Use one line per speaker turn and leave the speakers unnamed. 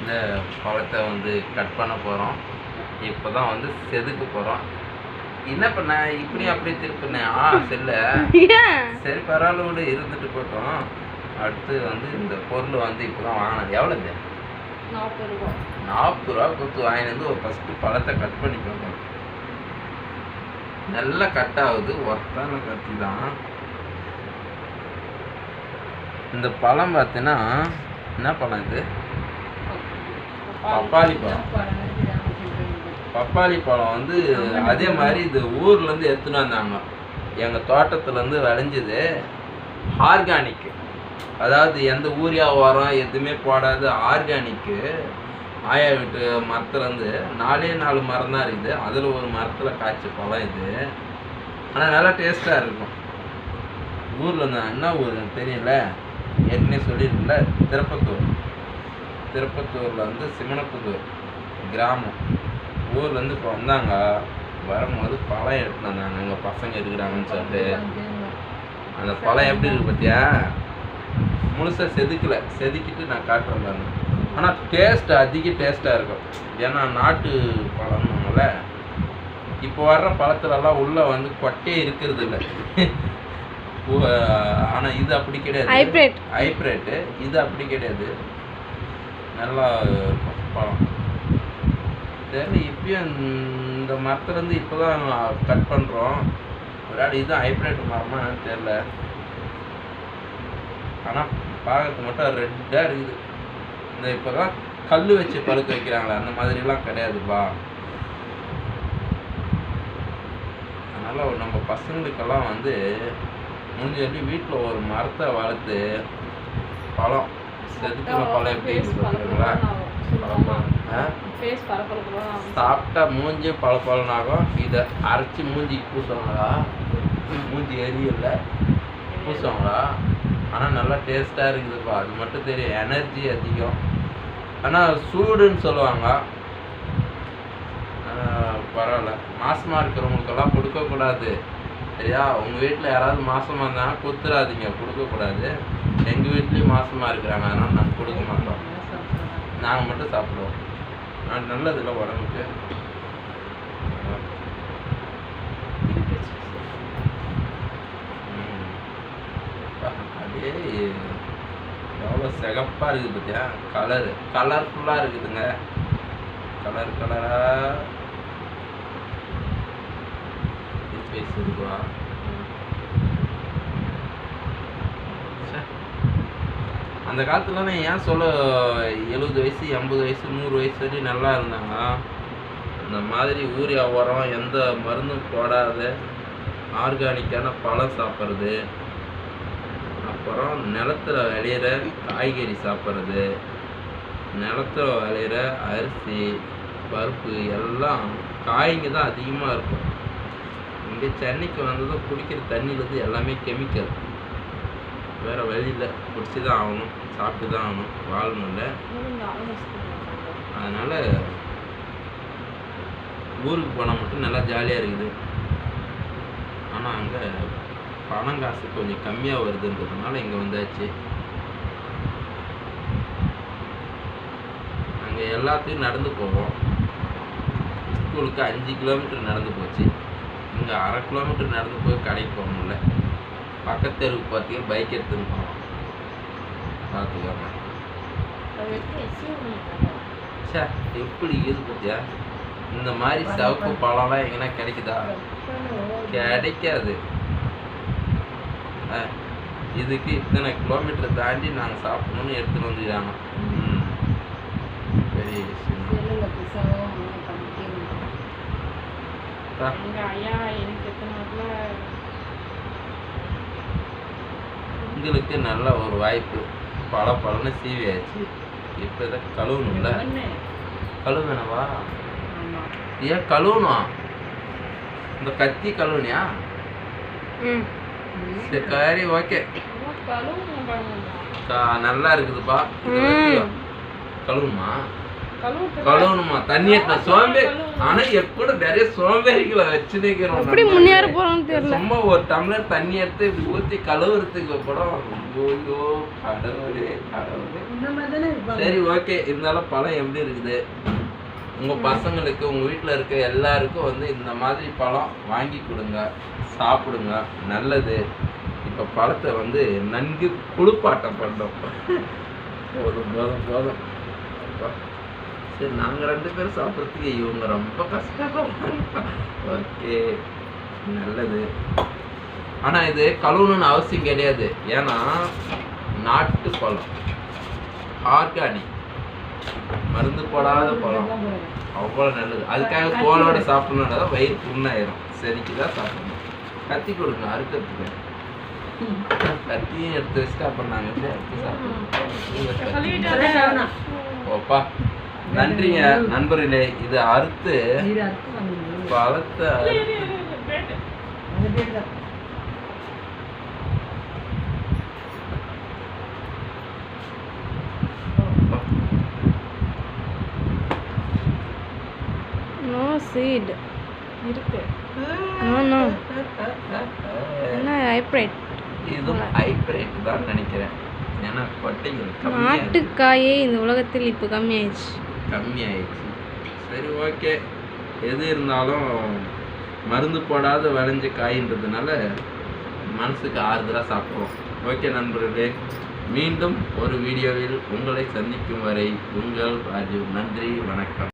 இந்த பழத்தை வந்து கட் பண்ண போகிறோம் இப்போ தான் வந்து செதுக்க போகிறோம் என்ன பண்ண? இப்படி அப்படி திருப்பினேன். ஆ செல்ல. சரி பரவாயில்ல விட இருந்துட்டு போட்டோம். அடுத்து வந்து இந்த பொருள் வந்து இப்போ தான் வாங்கினது. எவ்வளோது
நாற்பது ரூபா.
நாற்பது ரூபா கொடுத்து வாங்கிட்டு வந்து ஒரு ஃபஸ்ட்டு பழத்தை கட் பண்ணி பார்க்கணும் நல்லா கட் ஆகுது. ஒர்த்தான கத்தி தான். இந்த பழம் பார்த்தீங்கன்னா என்ன பழம் இது? பப்பாளி பழம். பப்பாளி பழம் வந்து அதே மாதிரி இது ஊர்லேருந்து எடுத்துன்னு வந்தாங்க. எங்கள் தோட்டத்துலேருந்து விளைஞ்சது ஆர்கானிக். அதாவது எந்த ஊரியா உரம் எதுவுமே போடாத ஆர்கானிக்கு ஆயா வீட்டு மரத்துலேருந்து நாலே நாலு மரம் தான் இருக்குது. அதில் ஒரு மரத்தில் காய்ச்ச பழம் இது. ஆனால் நல்லா டேஸ்ட்டாக இருக்கும். ஊரில் என்ன ஊர் தெரியல. ஏற்கனவே சொல்லியிருக்கல திருப்பத்தூர். திருப்பத்தூரில் வந்து சிமணப்புதூர் கிராமம். ஊர்லேருந்து இப்போ வந்தாங்க. வரும்போது பழம் எடுத்துட்டு வந்தாங்க. எங்கள் பசங்க இருக்கிறாங்கன்னு சொல்லிட்டு. அந்த பழம் எப்படி இருக்கு பார்த்தியா முழுசாக செதுக்கல. செதுக்கிட்டு நான் காட்டுறேன் ஆனால் டேஸ்ட் அதிக டேஸ்ட்டாக இருக்கும். ஏன்னா நாட்டு பழம்னால இப்போ வர்ற பழத்துலலாம் உள்ளே வந்து கொட்டையே இருக்கிறது இல்லை ஆனால் இது அப்படி கிடையாது.
Hybrid.
ஹைப்ரேட்டு இது அப்படி கிடையாது. நல்லா இருக்கும் பழம். தெரியல இப்பயும் இந்த மரத்துலேருந்து இப்போ தான் கட் பண்ணுறோம் ஒரு ஆள் இது ஹைப்ரேட் மரமா தெரில ஆனால் பார்க்கறதுக்கு மட்டும் ரெட்டாக இருக்குது. இந்த இப்போ தான் கல் வச்சு பழுக்க வைக்கிறாங்களே அந்த மாதிரிலாம் கிடையாதுப்பா அதனால் நம்ம பசங்களுக்கெல்லாம் வந்து முடிஞ்ச வரைக்கும் வீட்டில் ஒரு மரத்தை வளர்த்து பழம். செதுக்கின பழம் எப்படி
பரப்பரப்புலாம்
சாப்பிட்டா மூஞ்சி பழப்பழனாகும் இதை அரைச்சி மூஞ்சிக்கு பூசுவாங்களா? மூஞ்சி எரியல. பூசுவாங்களா? ஆனால் நல்லா டேஸ்ட்டாக இருக்குதுப்பா. அது மட்டும் தெரியும். எனர்ஜி அதிகம். ஆனால் சூடுன்னு சொல்லுவாங்க. பரவாயில்ல. மாசமாக இருக்கிறவங்களுக்கெல்லாம் கொடுக்கக்கூடாது. சரியா? உங்கள் வீட்டில் யாராவது மாசமாக இருந்தாங்கன்னா கொடுத்துடாதீங்க கொடுக்கக்கூடாது எங்கள் வீட்லேயும் மாசமாக இருக்கிறாங்க. அதனால் நாங்கள் கொடுக்க மாட்டோம். நாங்கள் மட்டும் சாப்பிடுவோம். அது நல்லதில்ல உடம்புக்கு. ம். அப்படியே எவ்வளோ சிகப்பாக இருக்குது பார்த்தியா கலரு கலர்ஃபுல்லாக இருக்குதுங்க. கலர் கலராக பேசுதுவா அந்த காலத்துலலாம் ஏன் சொல்ல எழுபது வயசு எண்பது வயசு நூறு வயசு வரையும் நல்லா இருந்தாங்க இந்த மாதிரி ஊரியா உரம் எந்த மருந்தும் போடாத ஆர்கானிக்கான பழம் சாப்பிட்றது அப்புறம் நிலத்துல விளையிற காய்கறி சாப்பிட்றது நிலத்துல விளையிற அரிசி பருப்பு எல்லாம் காய்ங்க தான் அதிகமாக இருக்கும். இங்கே சென்னைக்கு வந்ததும் குடிக்கிற தண்ணியிலேருந்து எல்லாமே கெமிக்கல். வேறு வழியில் குடிச்சு தான் ஆகணும். சாப்பிட்டு தான் ஆகணும் வாழணும்ல அதனால் ஊருக்கு போனால் மட்டும் நல்லா ஜாலியாக இருக்குது. ஆனால் அங்கே பணம் காசு கொஞ்சம் கம்மியாக வருதுன்றதுனால இங்கே வந்தாச்சு. அங்கே எல்லாத்தையும் நடந்து போவோம். ஸ்கூலுக்கு அஞ்சு கிலோமீட்டர் நடந்து போச்சு. இங்கே அரை கிலோமீட்டர் நடந்து போய் கடைக்கு போக முடியல பக்கத்து தெருவுக்கு பார்த்தீங்கன்னா பைக் எடுத்துன்னு போகிறோம் பார்த்துக்கோங்க. சே எப்படி இது பார்த்தியா இந்த மாதிரி சிவப்பு பழம்லாம் எங்கன்னா கிடைக்குதா? கிடைக்காது. ஆ, இதுக்கு இத்தனை கிலோமீட்டர் தாண்டி நாங்கள் சாப்பிடணும்னு எடுத்துன்னு வந்துக்கிறாங்க. ம். பெரிய விஷயம்.
நாட்ல
உங்களுக்கு நல்ல ஒரு வாய்ப்பு. பல பழம்னு சீவியாச்சு இப்போ இதை கழுவணும்ல? கழுவுனவா
ஆமா.
ஏன் கழுவணும்? இந்த கத்தி கழுவுனியா? சரி ஓகே. நல்லா இருக்குதுப்பா. கழுவுமா கழுவணுமா? தண்ணி எடுத்து சோம்பேறி ஆனா எப்பட நிறைய சோம்பேறிகளை வச்சு நிக்கிறோம்
எப்படி. முன்னேற போறோம்னு தெரியல.
சும்மா ஒரு டம்ளர் தண்ணி எடுத்து ஊத்தி கழுவுறதுக்கு கூட ஐயோ கடவுளே கடவுளே. சரி ஓகே. இருந்தாலும் பழம் எப்படி இருக்குது? உங்க பசங்களுக்கு உங்க வீட்ல இருக்க எல்லாருக்கும் வந்து இந்த மாதிரி பழம் வாங்கி கொடுங்க சாப்பிடுங்க. நல்லது. இப்ப பழத்தை வந்து நன்கு குளிப்பாட்டம் பண்ணோம் போதும் போதும் போதும். அப்பா. சரி நாங்க ரெண்டு பேரும் சாப்பிட்றதுக்கு இவங்க ரொம்ப கஷ்டப்படுறாங்க ஓகே நல்லது. ஆனா இது கழுவணும்னு அவசியம் கிடையாது. ஏன்னா நாட்டு பழம். ஆர்கானிக் மருந்து போடாத பழம். அவ்வளோ நல்லது. அதுக்காக தோலோட சாப்பிடணும்னா வயிறு புண்ணாயிரும். சரிக்கு தான் சாப்பிடணும். கத்தி கொடுங்க அறுக்கிறதுக்கு. கத்தியும் எடுத்து வச்சுட்டு அப்புறம் நாங்கள் எப்படி அறுத்து சாப்பிடுவோம் ஓப்பா. நன்றிங்க நண்பர்களே. இது அறுத்து பழத்தை அறுத்து
நோ சீட்
இருக்கு.
நோ நோ என்ன ஹைப்ரைட்
தான் நினைக்கிறேன். ஏன்னா கொட்டைகள்
நாட்டுக்காயே இந்த உலகத்தில் இப்போ கம்மியாயிடுச்சு.
கம்மியாயிடுச்சு. சரி ஓகே. எது இருந்தாலும் மருந்து போடாத விளைஞ்ச காயின்றதுனால மனசுக்கு ஆறுதலாக சாப்பிடுவோம். ஓகே நண்பர்களே. மீண்டும் ஒரு வீடியோவில் உங்களை சந்திக்கும் வரை உங்கள் ராஜு நன்றி வணக்கம்.